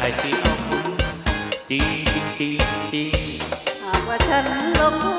ได้สิเอาคุณจริงจริงจริงหากว่าฉันลง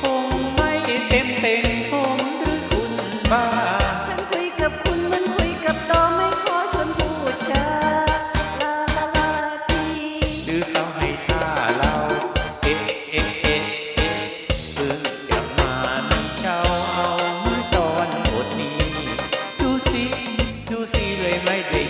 คงไม่เต็มเต็มผมหรือคุณบ้า ฉันคุยกับคุณมันคุยกับดอไม่ขอชวนพูดจลาลาลาทีหรือเขาให้ท่าเราเอ๊เอ๊เอ๊เอ๊ะเพิ่งจะมามีช่าเอาเมื่อตอนบทนี้ ดูสิ ดูสิเลยไม่ได้